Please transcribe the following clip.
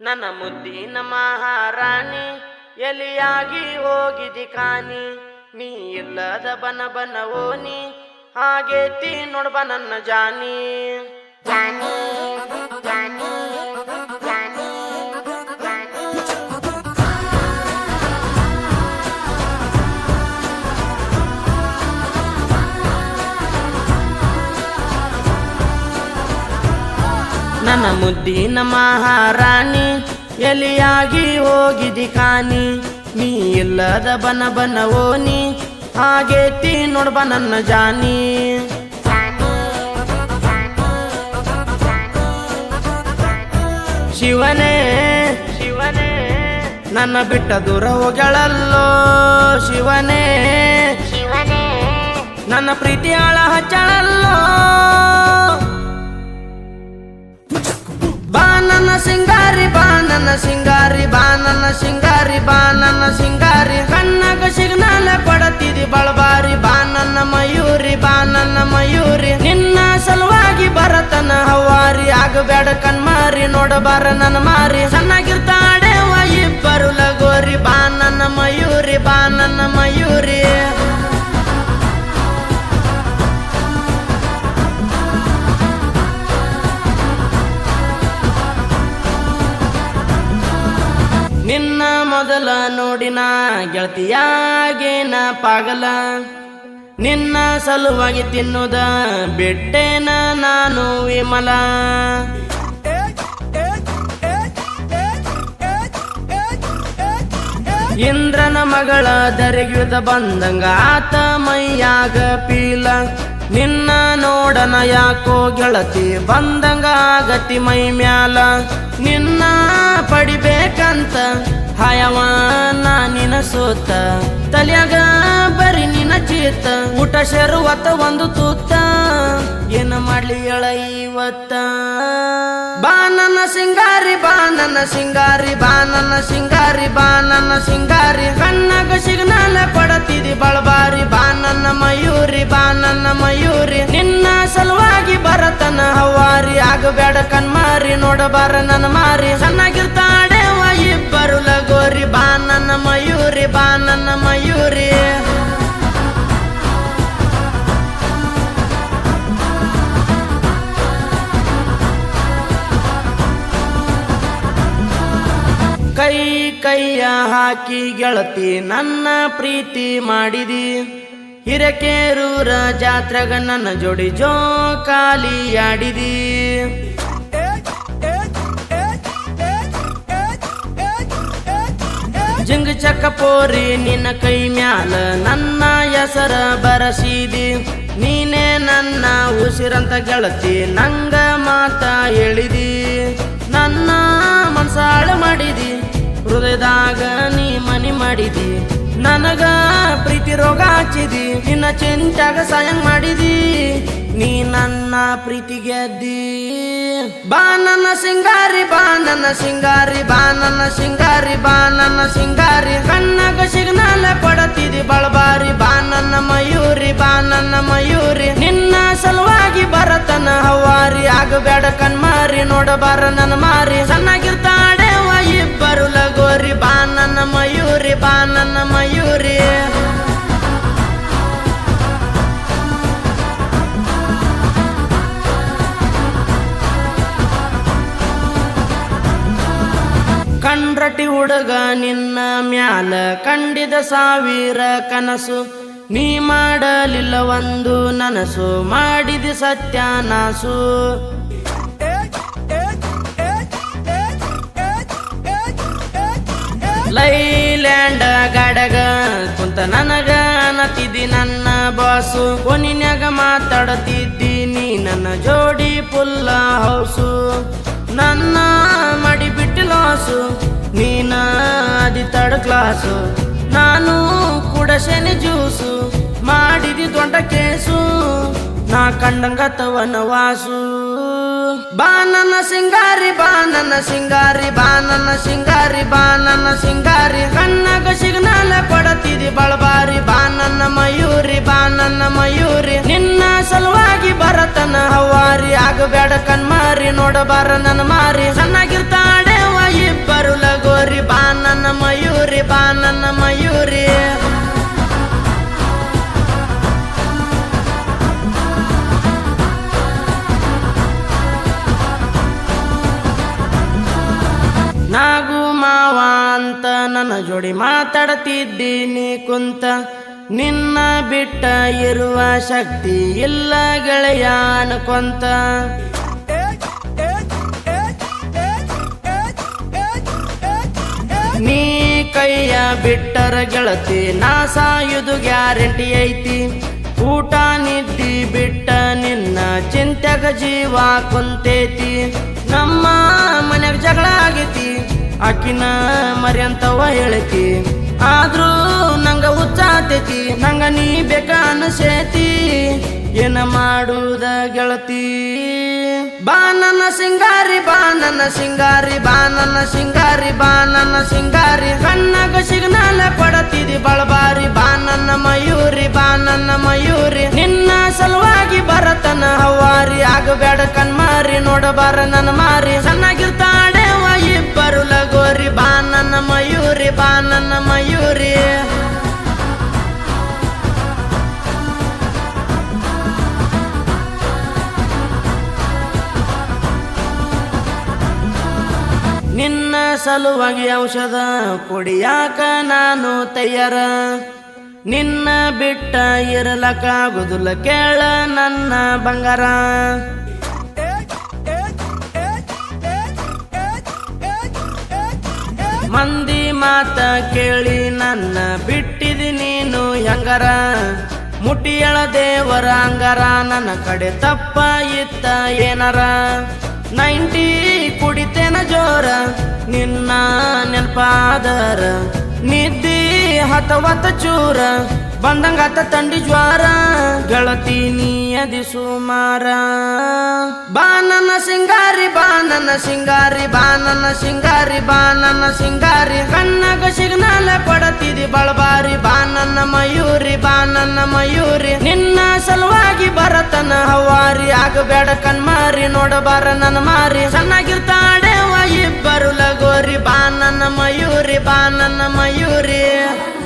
ನನ್ನ ಮುದ್ದಿನ ಮಹಾರಾಣಿ, ಎಲಿಯಾಗಿ ಹೋಗಿದಿ ಕಾನಿ ನೀ ಇಲ್ಲದ ಬನ ಬನ ಓನಿ ಹಾಗೆ ಹಾಗೇತಿ ನೋಡ್ಬ ನನ್ನ ಜಾನಿ. ಜಾನಿ. ನನ್ನ ಮುದ್ದಿನ ಮಹಾರಾಣಿ ಎಲಿಯಾಗಿ ಹೋಗಿದಿ ಕಾನಿ ನೀ ಇಲ್ಲದ ಬನ ಬನ ಓನಿ ಹಾಗೇತಿ ನೋಡ್ಬ ನನ್ನ ಜಾನಿ ಶಿವನೇ ಶಿವನೇ ನನ್ನ ಬಿಟ್ಟ ದೂರ ಹೋಗಳಲ್ಲೋ ಶಿವನೇ ಶಿವನೇ. ನನ್ನ ಪ್ರೀತಿ ಆಳ ಹಚ್ಚಳಲ್ಲೋ. ಸಿಂಗಾರಿ ಬಾ ಸಿಂಗಾರಿ ಬಾ ಸಿಂಗಾರಿ ಬಾ ಸಿಂಗಾರಿ. ಕಣ್ಣಾಗ ಸಿಗ್ನಾಲ ಕೊಡತಿದಿ ಬಳಬಾರಿ ಬಾ, ನನ್ನ ಮಯೂರಿ ಬಾ ಮಯೂರಿ. ನಿನ್ನ ಸಲುವಾಗಿ ಬರತನ ಹವಾರಿ ಆಗಬೇಡ ಕಣ್ಮಾರಿ, ನೋಡಬಾರ ನನ್ನ ಮಾರಿ. ಚೆನ್ನಾಗಿರ್ತಾಡೆವ ನಿನ್ನ ಮೊದಲ ನೋಡಿನ ಗೆಳತಿಯಾಗೇನ ಪಾಗಲ? ನಿನ್ನ ಸಲುವಾಗಿ ತಿನ್ನುದ ಬಿಟ್ಟೇನ ನಾನು ವಿಮಲ? ಇಂದ್ರನ ಮಗಳ ದರಿಗಿದ ಬಂದಂಗ ಆತ ಮೈಯಾಗ ಪೀಲ. ನಿನ್ನ ನೋಡನ ಯಾಕೋ ಗೆಳತಿ ಬಂದಂಗ ಗತಿ ಮೈ ಮ್ಯಾಲ. ನಿನ್ನ ಪಡಿಬೇಕಂತ ಹಾಯವ ನಿನ ಸೋತ. ತಲೆಯಾಗ ಬರಿ ನಿನ ಚೀತ. ಊಟ ಶರುವತ್ತ ಒಂದು ತೂತ. ಏನ ಮಾಡ್ಲಿ ಎಳ ಇವತ್ತ? ಬಾ ನನ್ನ ಸಿಂಗಾರಿ, ಬಾ ನನ್ನ ಸಿಂಗಾರಿ, ಬಾ ನನ್ನ ಸಿಂಗಾರಿ, ಬಾ ನನ್ನ ಸಿಂಗಾರಿ. ಕಣ್ಣಾಗ ಸಿಗ್ನಾಲ ಪಡತಿದಿ ಬಳಬಾರಿ. ಬಾ ನನ್ನ ಆಗಬೇಡ ಕಣ್ಮಾರಿ ನೋಡಬಾರ ನನ್ನ ಮಾರಿ. ಚೆನ್ನಾಗಿರ್ತಾಡೆವ ಇಬ್ಬರು ಲಗೋರಿ. ಬಾ ನನ್ನ ಮಯೂರಿ, ಬಾ ನನ್ನ ಮಯೂರಿ. ಕೈ ಕೈಯ ಹಾಕಿ ಗೆಳತಿ, ನನ್ನ ಪ್ರೀತಿ ಮಾಡಿದಿ. ಹಿರಕೇರೂರ ಜಾತ್ರೆಗ ನನ್ನ ಜೋಡಿ ಜೋ ಆಡಿದಿ. ಜಿಂಗ್ ಚಕ್ಕ ಪೋರಿ ನಿನ್ನ ಕೈ ಮ್ಯಾಲ ನನ್ನ ಹೆಸರ ಬರಸಿದಿ. ನೀನೇ ನನ್ನ ಉಸಿರಂತ ಗೆಳತಿ, ನಂಗ ಮಾತ ಹೇಳಿದಿ. ನನ್ನ ಮನ್ಸಾಳು ಮಾಡಿದಿ, ಹೃದಯದಾಗ ನೀ ಮನಿ ಮಾಡಿದಿ. ನನಗ ಪ್ರೀತಿ ರೋಗ ಹಚ್ಚಿದಿ ನಿನ್ನ ಚಿಂತಾಗ ಸಹಾಯ ಮಾಡಿದಿ. ನೀ ನನ್ನ ಪ್ರೀತಿ ಗೆದ್ದಿ ಬಾ ನನ್ನ ಸಿಂಗಾರಿ, ಬಾ ನನ್ನ ಸಿಂಗಾರಿ, ಬಾ ನನ್ನ ಸಿಂಗಾರಿ, ಬಾ ನನ್ನ ಸಿಂಗಾರಿ. ಕಣ್ಣಾಗ ಸಿಗ್ನಾಲ ಕೊಡತಿದಿ ಬಳಬಾರಿ. ಬಾ ನನ್ನ ಮಯೂರಿ, ಬಾ ನನ್ನ ಮಯೂರಿ. ನಿನ್ನ ಸಲುವಾಗಿ ಬರತನ ಹವಾರಿ ಆಗಬೇಡ ಕಣ್ಮಾರಿ ನೋಡಬಾರ ನನ್ನ ಮಾರಿ. ಚೆನ್ನಾಗಿರ್ತಾಡೆ ಇಬ್ಬರು ಲಗೋರಿ. ಬಾ ನನ್ನ ಮಯೂರಿ, ಬಾ ನನ್ನ ಹುಡುಗ ನಿನ್ನ ಮ್ಯಾಲ ಕಂಡಿದ ಸಾವಿರ ಕನಸು. ನೀ ಮಾಡಲಿಲ್ಲ ಒಂದು ನನಸು, ಮಾಡಿದ ಸತ್ಯಾನಾಸು. ಲೈಲ್ಯಾಂಡ ಗಡಗ, ಕುಂತ ನನಗ ನತಿದಿ ನನ್ನ ಬಾಸು. ಕೊನಿನ್ಯಾಗ ಮಾತಾಡತಿದ್ದಿ ನೀ ನನ್ನ ಜೋಡಿ ಪುಲ್ಲ ಹೌಸು. ನನ್ನ ಮಡಿ ಬಿಟ್ಟು ಲಾಸು. ಕ್ಲಾಸು ನಾನು ಕೂಡ ಶನಿ ಜ್ಯೂಸು. ಮಾಡಿದಿ ದೊಡ್ಡ ಕೇಸು. ನಾ ಕಂಡಂಗತವನ ವಾಸು. ಬಾನನ ಸಿಂಗಾರಿ ಬಾನನ ಸಿಂಗಾರಿ ಬಾನನ ಸಿಂಗಾರಿ ಬಾನನ ಸಿಂಗಾರಿ. ಕಣ್ಣಗ ಸಿಗ್ನಾಲ ಕೊಡತಿದಿ ಬಳಬಾರಿ. ಬಾನನ ಮಯೂರಿ ಬಾನನ ಮಯೂರಿ. ನಿನ್ನ ಸಲುವಾಗಿ ಬರತನ ಹವಾರಿ. ಆಗಬೇಡ ಕಣ್ಮಾರಿ, ನೋಡಬಾರ ನನ್ನ ಮಾರಿ. ನಾಗು ಮಾವ ಅಂತ ನನ್ನ ಜೋಡಿ ಮಾತಾಡ್ತಿದ್ದೀನಿ ಕುಂತ. ನಿನ್ನ ಬಿಟ್ಟ ಇರುವ ಶಕ್ತಿ ಇಲ್ಲ ಗೆಳೆಯ ಅನ್ಕೊಂತ. ನೀ ಕೈಯ ಬಿಟ್ಟರ ಗೆಳತಿ, ನಾ ಸಾಯುದು ಗ್ಯಾರಂಟಿ ಐತಿ. ಊಟ ನಿದ್ದಿ ಬಿಟ್ಟ ನಿನ್ನ ಚಿಂತೆಗ ಜೀವ ಕುಂತೇತಿ. ಆಕಿನ ಮರ್ಯಂತವ ಹೇಳತಿ. ಆದ್ರೂ ನಂಗ ಹುಚ್ಚಾತೈತಿ ನಂಗ ನೀ ಬೇಕಾ ಅನಸೇತಿ? ಏನ ಮಾಡುದ ಗೆಳತಿ? ಬಾ ನನ್ನ ಸಿಂಗಾರಿ, ಬಾ ನನ್ನ ಸಿಂಗಾರಿ, ಬಾ ನನ್ನ ಸಿಂಗಾರಿ, ಬಾ ನನ್ನ ಸಿಂಗಾರಿ. ಕಣ್ಣಾಗ ಸಿಗ್ನಾಲ ಕೊಡತಿದಿ ಬಳಬಾರಿ. ಬಾ ನನ್ನ ಮಯೂರಿ, ಬಾ ನನ್ನ ಮಯೂರಿ. ನಿನ್ನ ಸಲುವಾಗಿ ಬರತನ ಹವಾರಿ ಆಗಬೇಡ ಕಣ್ಮಾರಿ, ನೋಡಬಾರ ನನ್ನ ಮಾರಿ. ಚೆನ್ನಾಗಿರ್ತಾಡೆವ ಬಾ ನನ್ನ ಮಯೂರಿ. ನಿನ್ನ ಸಲುವಾಗಿ ಔಷಧ ಕುಡಿಯಾಕ ನಾನು ತಯಾರ. ನಿನ್ನ ಬಿಟ್ಟ ಇರಲಕ್ಕಾಗುದಿಲ್ಲ ಕೇಳ ನನ್ನ ಬಂಗಾರ. ಮಂದಿ ಮಾತ ಕೇಳಿ ನನ್ನ ಬಿಟ್ಟಿದಿ ನೀನು ಹೆಂಗರ? ಮುಟಿಯಳ ದೇವರ ಹಂಗರ ನನ್ನ ಕಡೆ ತಪ್ಪ ಇತ್ತ ಏನರ? ನೈಂಟಿ ಕುಡಿತೇನ ಜೋರ, ನಿನ್ನ ನೆನಪಾದರ? ನಿದ್ದಿ ಹತವತ ಚೂರ, ಬಂದಂಗಾತ ತಂಡಿ ಜ್ವಾರ, ಗೆಳತಿ ನೀಯದಿ ಸುಮಾರ ಬಾನನ ಸಿಂಗಾರಿ ಬಾನನ ಸಿಂಗಾರಿ ಬಾನನ ಸಿಂಗಾರಿ ಬಾನನ ಸಿಂಗಾರಿ. ಕಣ್ಣಗ ಸಿಗ್ನಾಲ ಪಡತಿದಿ ಬಳಬಾರಿ. ಬಾನನ ಮಯೂರಿ ಬಾನನ ಮಯೂರಿ. ನಿನ್ನ ಸಲುವಾಗಿ ಬರತನ ಹವಾರಿ. ಆಗಬೇಡ ಕಣ್ಮಾರಿ, ನೋಡಬಾರ ನನ್ನ ಮಾರಿ. ಚೆನ್ನಾಗಿರ್ತಾಡೆವ ಇಬ್ಬರು ಲಗೋರಿ. ಬಾನನ ಮಯೂರಿ, ಬಾನನ ನನ್ನ